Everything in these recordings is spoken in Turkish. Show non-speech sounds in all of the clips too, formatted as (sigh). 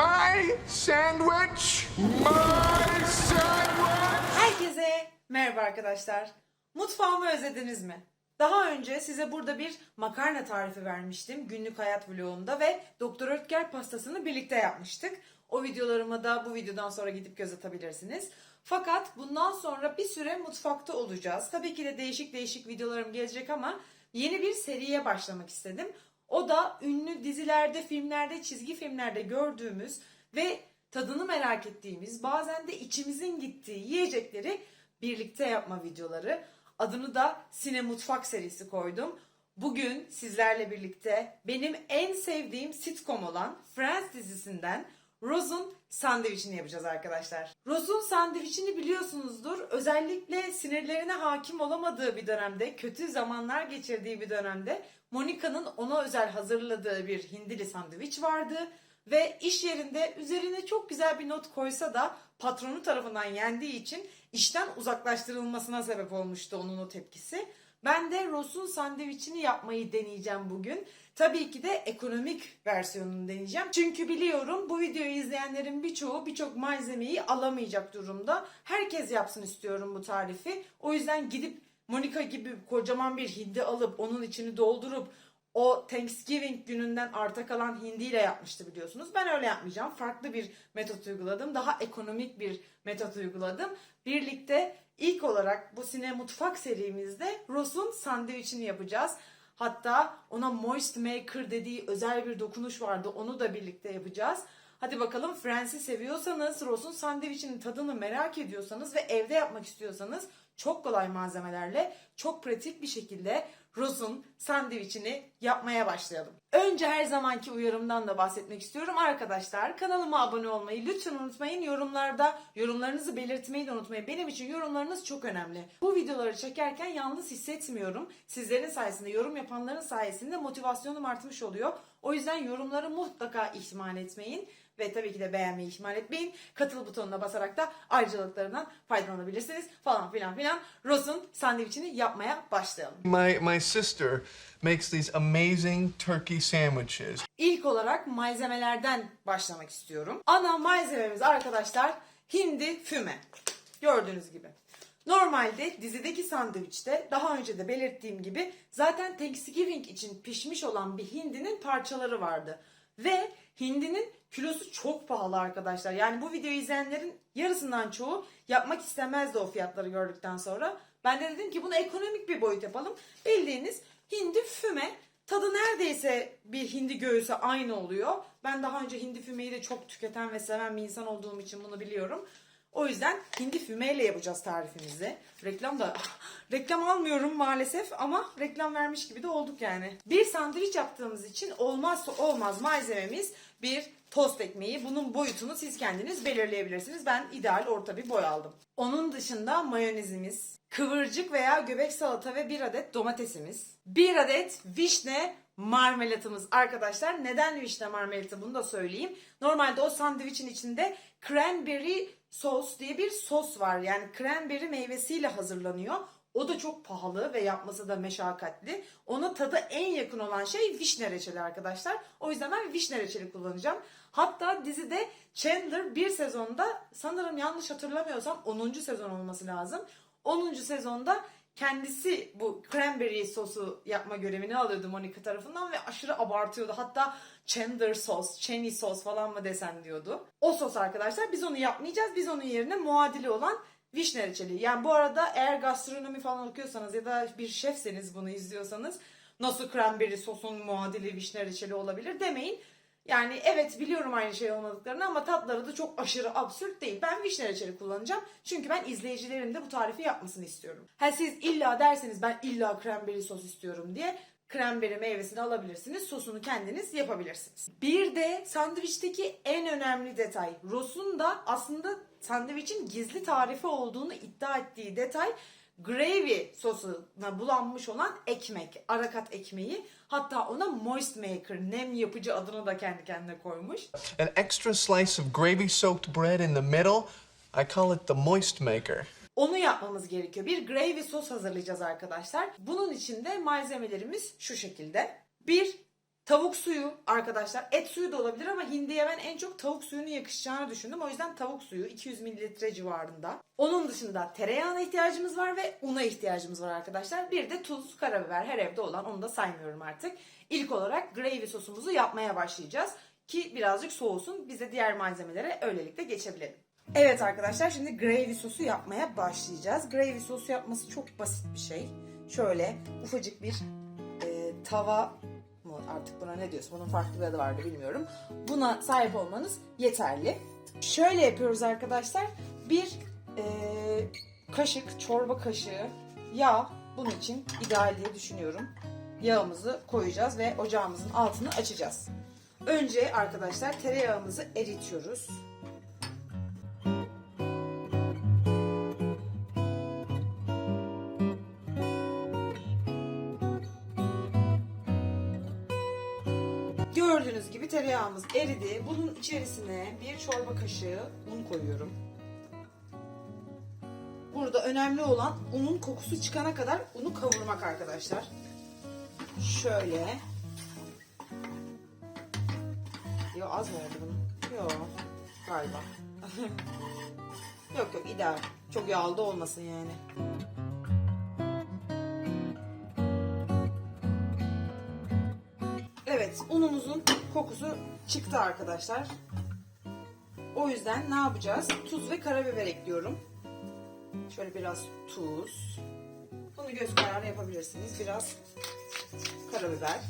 my sandwich, my sandwich. Herkese merhaba arkadaşlar. Mutfağımı özlediniz mi? Daha önce size burada bir makarna tarifi vermiştim günlük hayat vlogunda ve Doktor Ötker pastasını birlikte yapmıştık. O videolarıma da bu videodan sonra gidip göz atabilirsiniz. Fakat bundan sonra bir süre mutfakta olacağız. Tabii ki de değişik değişik videolarım gelecek ama yeni bir seriye başlamak istedim. O da ünlü dizilerde, filmlerde, çizgi filmlerde gördüğümüz ve tadını merak ettiğimiz, bazen de içimizin gittiği yiyecekleri birlikte yapma videoları. Adını da Sine Mutfak serisi koydum. Bugün sizlerle birlikte benim en sevdiğim sitcom olan Friends dizisinden Rose'un sandviçini yapacağız arkadaşlar. Rose'un sandviçini biliyorsunuzdur. Özellikle sinirlerine hakim olamadığı bir dönemde, kötü zamanlar geçirdiği bir dönemde Monica'nın ona özel hazırladığı bir hindili sandviç vardı ve iş yerinde üzerine çok güzel bir not koysa da patronu tarafından yendiği için işten uzaklaştırılmasına sebep olmuştu onun o tepkisi. Ben de Ross'un sandviçini yapmayı deneyeceğim bugün. Tabii ki de ekonomik versiyonunu deneyeceğim. Çünkü biliyorum bu videoyu izleyenlerin birçoğu birçok malzemeyi alamayacak durumda. Herkes yapsın istiyorum bu tarifi. O yüzden gidip Monica gibi kocaman bir hindi alıp onun içini doldurup o Thanksgiving gününden arta kalan hindiyle yapmıştı biliyorsunuz. Ben öyle yapmayacağım. Farklı bir metot uyguladım. Daha ekonomik bir metot uyguladım. Birlikte ilk olarak bu Sine Mutfak serimizde Ross'un sandviçini yapacağız. Hatta ona Moist Maker dediği özel bir dokunuş vardı. Onu da birlikte yapacağız. Hadi bakalım Friends'i seviyorsanız, Ross'un sandviçinin tadını merak ediyorsanız ve evde yapmak istiyorsanız çok kolay malzemelerle, çok pratik bir şekilde Rose'un sandviçini yapmaya başlayalım. Önce her zamanki uyarımdan da bahsetmek istiyorum. Arkadaşlar kanalıma abone olmayı lütfen unutmayın. Yorumlarda yorumlarınızı belirtmeyi de unutmayın. Benim için yorumlarınız çok önemli. Bu videoları çekerken yalnız hissetmiyorum. Sizlerin sayesinde, yorum yapanların sayesinde motivasyonum artmış oluyor. O yüzden yorumları mutlaka ihmal etmeyin. Ve tabii ki de beğenmeyi ihmal etmeyin. Katıl butonuna basarak da ayrıcalıklarından faydalanabilirsiniz. Falan filan filan. Rose'un sandviçini yapmaya başlayalım. My my sister makes these amazing turkey sandwiches. İlk olarak malzemelerden başlamak istiyorum. Ana malzememiz arkadaşlar hindi füme. Gördüğünüz gibi. Normalde dizideki sandviçte daha önce de belirttiğim gibi zaten Thanksgiving için pişmiş olan bir hindinin parçaları vardı. Ve hindinin kilosu çok pahalı arkadaşlar. Yani bu videoyu izleyenlerin yarısından çoğu yapmak istemezdi o fiyatları gördükten sonra. Ben de dedim ki bunu ekonomik bir boyut yapalım. Bildiğiniz hindi füme tadı neredeyse bir hindi göğüsü aynı oluyor. Ben daha önce hindi fümeyi de çok tüketen ve seven bir insan olduğum için bunu biliyorum. O yüzden hindi fümeyle yapacağız tarifimizi. Reklam da (gasps) reklam almıyorum maalesef ama reklam vermiş gibi de olduk yani. Bir sandviç yaptığımız için olmazsa olmaz malzememiz bir tost ekmeği. Bunun boyutunu siz kendiniz belirleyebilirsiniz. Ben ideal orta bir boy aldım. Onun dışında mayonezimiz, kıvırcık veya göbek salata ve bir adet domatesimiz, bir adet vişne marmelatımız arkadaşlar. Neden vişne marmelatı bunu da söyleyeyim. Normalde o sandviçin içinde cranberry sos diye bir sos var. Yani cranberry meyvesiyle hazırlanıyor. O da çok pahalı ve yapması da meşakkatli. Ona tadı en yakın olan şey vişne reçeli arkadaşlar. O yüzden ben vişne reçeli kullanacağım. Hatta dizide Chandler bir sezonda sanırım yanlış hatırlamıyorsam 10. sezon olması lazım. 10. sezonda kendisi bu cranberry sosu yapma görevini alıyordu Monica tarafından ve aşırı abartıyordu. Hatta Chandler sos, Cheney sos falan mı desen diyordu. O sos arkadaşlar biz onu yapmayacağız. Biz onun yerine muadili olan vişne reçeli. Yani bu arada eğer gastronomi falan okuyorsanız ya da bir şefseniz bunu izliyorsanız nasıl cranberry sosun muadili vişne reçeli olabilir demeyin. Yani evet biliyorum aynı şey olmadıklarını ama tatları da çok aşırı absürt değil. Ben vişne reçeli kullanacağım. Çünkü ben izleyicilerin de bu tarifi yapmasını istiyorum. Ha siz illa derseniz ben illa cranberry sos istiyorum diye cranberry meyvesini alabilirsiniz. Sosunu kendiniz yapabilirsiniz. Bir de sandviçteki en önemli detay. Ross'un da aslında sandviçin gizli tarifi olduğunu iddia ettiği detay gravy sosuna bulanmış olan ekmek, arakat ekmeği. Hatta ona moist maker, nem yapıcı adını da kendi kendine koymuş. An extra slice of gravy soaked bread in the middle. I call it the moist maker. Onu yapmamız gerekiyor. Bir gravy sos hazırlayacağız arkadaşlar. Bunun için de malzemelerimiz şu şekilde. Bir Tavuk suyu arkadaşlar. Et suyu da olabilir ama hindiye ben en çok tavuk suyunun yakışacağını düşündüm. O yüzden tavuk suyu 200 mililitre civarında. Onun dışında tereyağına ihtiyacımız var ve una ihtiyacımız var arkadaşlar. Bir de tuz, karabiber her evde olan onu da saymıyorum artık. İlk olarak gravy sosumuzu yapmaya başlayacağız. Ki birazcık soğusun biz de diğer malzemelere öylelikle geçebilelim. Evet arkadaşlar şimdi gravy sosu yapmaya başlayacağız. Gravy sosu yapması çok basit bir şey. Şöyle ufacık bir e, tava mı artık buna ne diyorsun? Bunun farklı bir adı vardı bilmiyorum. Buna sahip olmanız yeterli. Şöyle yapıyoruz arkadaşlar. Bir e, kaşık, çorba kaşığı yağ bunun için ideal diye düşünüyorum. Yağımızı koyacağız ve ocağımızın altını açacağız. Önce arkadaşlar tereyağımızı eritiyoruz. Tereyağımız eridi. Bunun içerisine bir çorba kaşığı un koyuyorum. Burada önemli olan unun kokusu çıkana kadar unu kavurmak arkadaşlar. Şöyle. Yo az mı oldu bunun? Yo galiba. (laughs) yok yok ideal. Çok yağlı olmasın yani. Unumuzun kokusu çıktı arkadaşlar. O yüzden ne yapacağız? Tuz ve karabiber ekliyorum. Şöyle biraz tuz. Bunu göz kararı yapabilirsiniz. Biraz karabiber.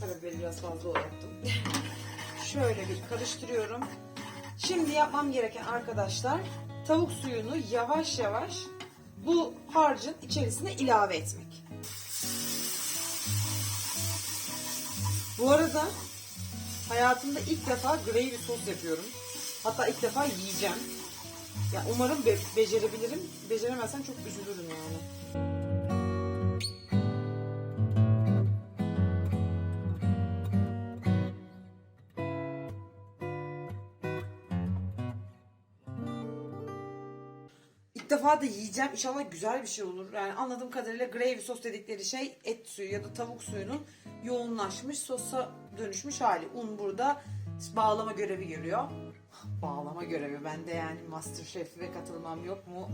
Karabiberi biraz fazla yaptım. (laughs) Şöyle bir karıştırıyorum. Şimdi yapmam gereken arkadaşlar tavuk suyunu yavaş yavaş bu harcın içerisine ilave etmek. Bu arada hayatımda ilk defa gravy sos yapıyorum. Hatta ilk defa yiyeceğim. Ya umarım be- becerebilirim. Beceremezsem çok üzülürüm yani. İlk defa da yiyeceğim. İnşallah güzel bir şey olur. Yani anladığım kadarıyla gravy sos dedikleri şey et suyu ya da tavuk suyunun yoğunlaşmış sosa dönüşmüş hali. Un burada bağlama görevi görüyor. (laughs) Bağlama görevi. Bende yani Masterchef ve katılmam yok mu?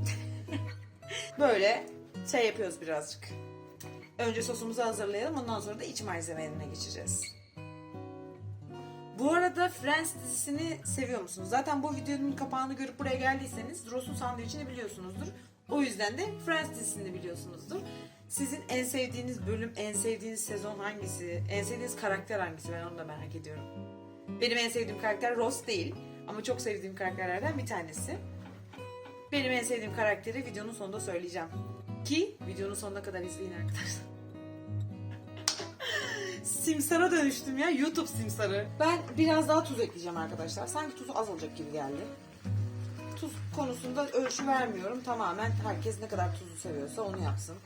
(laughs) Böyle şey yapıyoruz birazcık. Önce sosumuzu hazırlayalım. Ondan sonra da iç malzemelerine geçeceğiz. Bu arada Friends dizisini seviyor musunuz? Zaten bu videonun kapağını görüp buraya geldiyseniz Ross'un sandviçini biliyorsunuzdur. O yüzden de Friends dizisini biliyorsunuzdur. Sizin en sevdiğiniz bölüm, en sevdiğiniz sezon hangisi? En sevdiğiniz karakter hangisi? Ben onu da merak ediyorum. Benim en sevdiğim karakter Ross değil. Ama çok sevdiğim karakterlerden bir tanesi. Benim en sevdiğim karakteri videonun sonunda söyleyeceğim. Ki videonun sonuna kadar izleyin arkadaşlar. (laughs) Simsar'a dönüştüm ya. YouTube simsarı. Ben biraz daha tuz ekleyeceğim arkadaşlar. Sanki tuz az olacak gibi geldi. Tuz konusunda ölçü vermiyorum. Tamamen herkes ne kadar tuzu seviyorsa onu yapsın.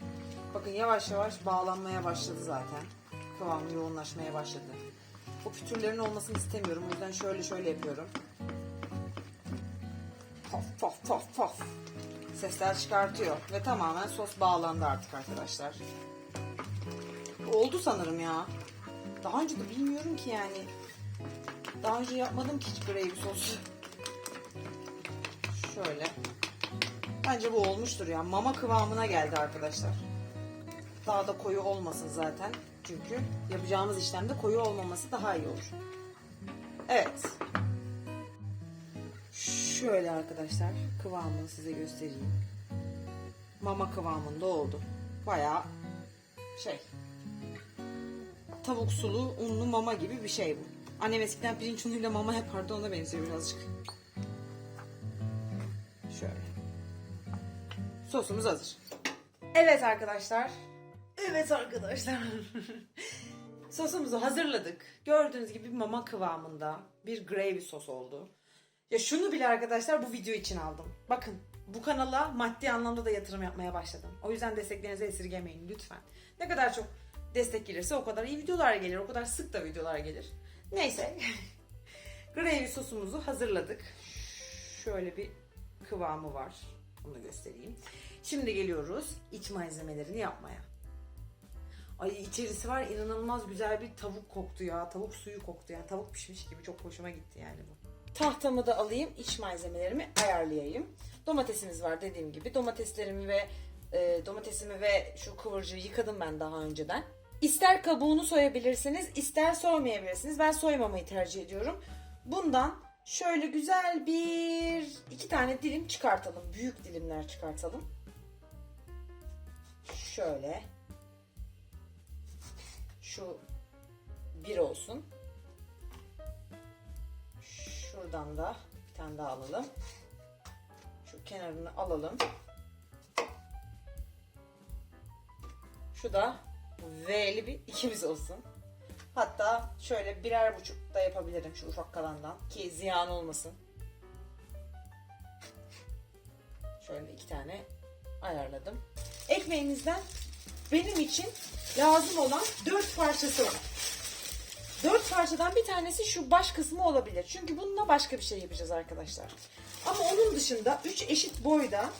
Bakın yavaş yavaş bağlanmaya başladı zaten. Kıvamı yoğunlaşmaya başladı. O pütürlerin olmasını istemiyorum. O yüzden şöyle şöyle yapıyorum. Paf paf paf paf. Sesler çıkartıyor. Ve tamamen sos bağlandı artık arkadaşlar. Oldu sanırım ya. Daha önce de bilmiyorum ki yani. Daha önce yapmadım ki hiç gravy sosu. Şöyle. Bence bu olmuştur ya. Mama kıvamına geldi arkadaşlar. Daha da koyu olmasın zaten. Çünkü yapacağımız işlemde koyu olmaması daha iyi olur. Evet. Şöyle arkadaşlar kıvamını size göstereyim. Mama kıvamında oldu. Bayağı şey tavuk sulu unlu mama gibi bir şey bu. Annem eskiden pirinç unuyla mama yapardı ona benziyor birazcık. Şöyle. Sosumuz hazır. Evet arkadaşlar. Evet arkadaşlar. (laughs) Sosumuzu hazırladık. Gördüğünüz gibi mama kıvamında bir gravy sos oldu. Ya şunu bile arkadaşlar bu video için aldım. Bakın bu kanala maddi anlamda da yatırım yapmaya başladım. O yüzden desteklerinizi esirgemeyin lütfen. Ne kadar çok destek gelirse o kadar iyi videolar gelir. O kadar sık da videolar gelir. Neyse. (laughs) Gravy sosumuzu hazırladık. Şöyle bir kıvamı var. Bunu göstereyim. Şimdi geliyoruz iç malzemelerini yapmaya. Ay içerisi var inanılmaz güzel bir tavuk koktu ya. Tavuk suyu koktu yani. Tavuk pişmiş gibi çok hoşuma gitti yani bu. Tahtamı da alayım, iç malzemelerimi ayarlayayım. Domatesimiz var dediğim gibi. Domateslerimi ve e, domatesimi ve şu kıvırcığı yıkadım ben daha önceden. İster kabuğunu soyabilirsiniz, ister soymayabilirsiniz. Ben soymamayı tercih ediyorum. Bundan şöyle güzel bir iki tane dilim çıkartalım. Büyük dilimler çıkartalım. Şöyle. Şu bir olsun. Şuradan da bir tane daha alalım. Şu kenarını alalım. Şu da V'li bir ikimiz olsun. Hatta şöyle birer buçuk da yapabilirim şu ufak kalandan ki ziyan olmasın. Şöyle iki tane ayarladım. Ekmeğimizden benim için lazım olan dört parçası var. Dört parçadan bir tanesi şu baş kısmı olabilir. Çünkü bununla başka bir şey yapacağız arkadaşlar. Ama onun dışında üç eşit boyda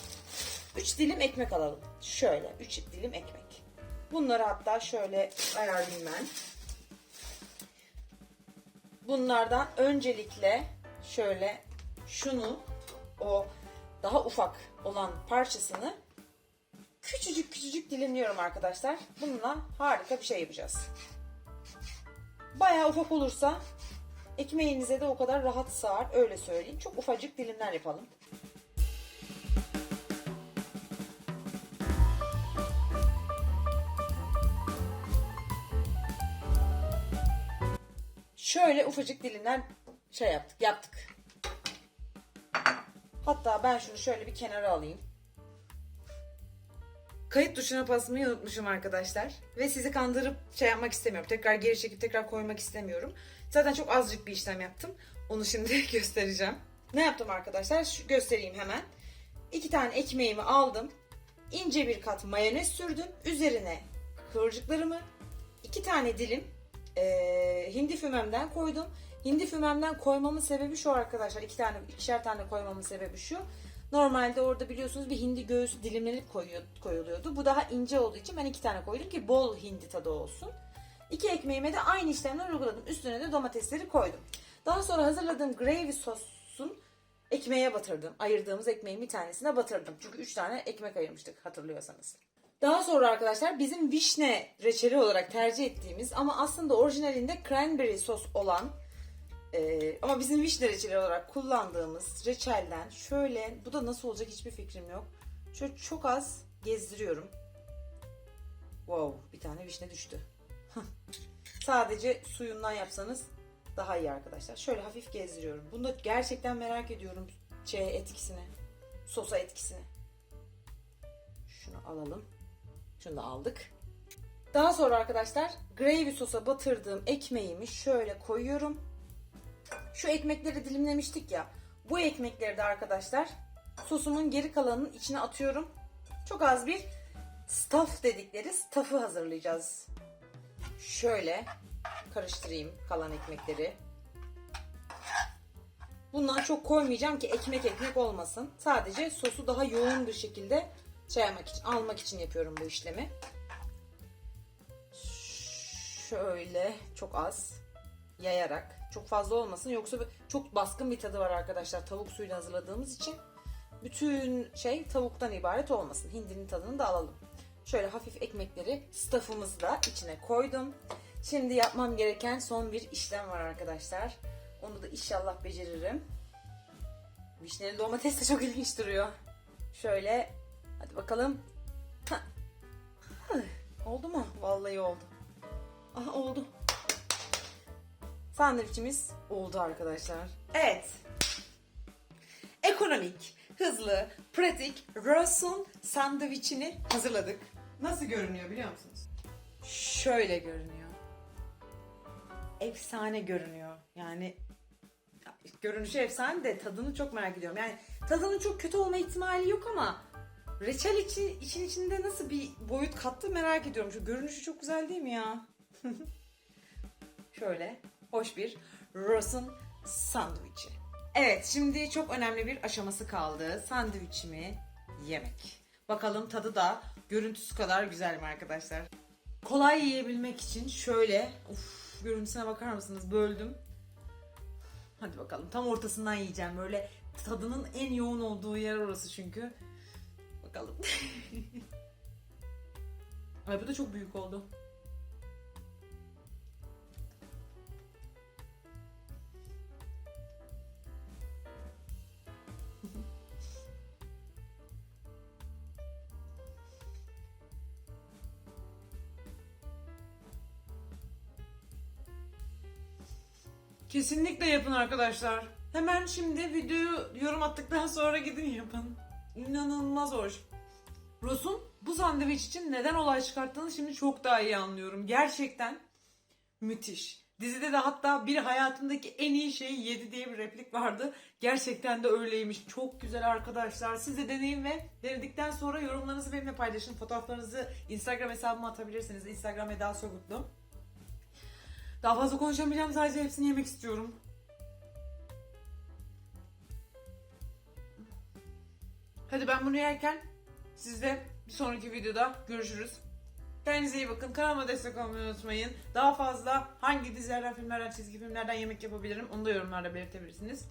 üç dilim ekmek alalım. Şöyle üç dilim ekmek. Bunları hatta şöyle ayarlayayım ben. Bunlardan öncelikle şöyle şunu o daha ufak olan parçasını küçücük küçücük dilimliyorum arkadaşlar. Bununla harika bir şey yapacağız. Bayağı ufak olursa ekmeğinize de o kadar rahat sığar öyle söyleyeyim. Çok ufacık dilimler yapalım. Şöyle ufacık dilimler şey yaptık, yaptık. Hatta ben şunu şöyle bir kenara alayım. Kayıt tuşuna basmayı unutmuşum arkadaşlar. Ve sizi kandırıp şey yapmak istemiyorum. Tekrar geri çekip tekrar koymak istemiyorum. Zaten çok azıcık bir işlem yaptım. Onu şimdi (laughs) göstereceğim. Ne yaptım arkadaşlar? Şu göstereyim hemen. İki tane ekmeğimi aldım. İnce bir kat mayonez sürdüm. Üzerine kıvırcıklarımı, iki tane dilim eee, hindi fümemden koydum. Hindi fümemden koymamın sebebi şu arkadaşlar. iki tane, ikişer tane koymamın sebebi şu. Normalde orada biliyorsunuz bir hindi göğsü dilimlenip koyuyor, koyuluyordu. Bu daha ince olduğu için ben iki tane koydum ki bol hindi tadı olsun. İki ekmeğime de aynı işlemler uyguladım. Üstüne de domatesleri koydum. Daha sonra hazırladığım gravy sosun ekmeğe batırdım. Ayırdığımız ekmeğin bir tanesine batırdım. Çünkü üç tane ekmek ayırmıştık hatırlıyorsanız. Daha sonra arkadaşlar bizim vişne reçeli olarak tercih ettiğimiz ama aslında orijinalinde cranberry sos olan ee, ama bizim vişne reçeli olarak kullandığımız reçelden şöyle bu da nasıl olacak hiçbir fikrim yok. Şöyle çok az gezdiriyorum. Wow bir tane vişne düştü. (laughs) Sadece suyundan yapsanız daha iyi arkadaşlar. Şöyle hafif gezdiriyorum. Bunu da gerçekten merak ediyorum şey etkisini. Sosa etkisini. Şunu alalım. Şunu da aldık. Daha sonra arkadaşlar gravy sosa batırdığım ekmeğimi şöyle koyuyorum. Şu ekmekleri dilimlemiştik ya. Bu ekmekleri de arkadaşlar sosumun geri kalanının içine atıyorum. Çok az bir stuff dedikleri stuff'ı hazırlayacağız. Şöyle karıştırayım kalan ekmekleri. Bundan çok koymayacağım ki ekmek ekmek olmasın. Sadece sosu daha yoğun bir şekilde yapmak için, almak için yapıyorum bu işlemi. Şöyle çok az yayarak çok fazla olmasın. Yoksa çok baskın bir tadı var arkadaşlar tavuk suyuyla hazırladığımız için. Bütün şey tavuktan ibaret olmasın. Hindinin tadını da alalım. Şöyle hafif ekmekleri stuff'ımızı da içine koydum. Şimdi yapmam gereken son bir işlem var arkadaşlar. Onu da inşallah beceririm. Vişneli domates de çok ilginç duruyor. Şöyle hadi bakalım. Hıh. oldu mu? Vallahi oldu. Aha oldu Sandviçimiz oldu arkadaşlar. Evet. Ekonomik, hızlı, pratik Ross'un sandviçini hazırladık. Nasıl görünüyor biliyor musunuz? Şöyle görünüyor. Efsane görünüyor. Yani ya, görünüşü efsane de tadını çok merak ediyorum. Yani tadının çok kötü olma ihtimali yok ama reçel için, için içinde nasıl bir boyut kattı merak ediyorum. Şu görünüşü çok güzel değil mi ya? (laughs) Şöyle hoş bir Ross'un sandviçi. Evet şimdi çok önemli bir aşaması kaldı. Sandviçimi yemek. Bakalım tadı da görüntüsü kadar güzel mi arkadaşlar? kolay yiyebilmek için şöyle uf görüntüsüne bakar mısınız böldüm. Hadi bakalım tam ortasından yiyeceğim böyle tadının en yoğun olduğu yer orası çünkü. Bakalım. (laughs) Ay bu da çok büyük oldu. Kesinlikle yapın arkadaşlar. Hemen şimdi videoyu yorum attıktan sonra gidin yapın. İnanılmaz hoş. Ross'un bu sandviç için neden olay çıkarttığını şimdi çok daha iyi anlıyorum. Gerçekten müthiş. Dizide de hatta bir hayatımdaki en iyi şeyi yedi diye bir replik vardı. Gerçekten de öyleymiş. Çok güzel arkadaşlar. Siz de deneyin ve denedikten sonra yorumlarınızı benimle paylaşın. Fotoğraflarınızı Instagram hesabıma atabilirsiniz. Instagram Eda Sobutlu. Daha fazla konuşamayacağım. Sadece hepsini yemek istiyorum. Hadi ben bunu yerken sizle bir sonraki videoda görüşürüz. Kendinize iyi bakın. Kanalıma destek olmayı unutmayın. Daha fazla hangi dizilerden, filmlerden, çizgi filmlerden yemek yapabilirim onu da yorumlarda belirtebilirsiniz.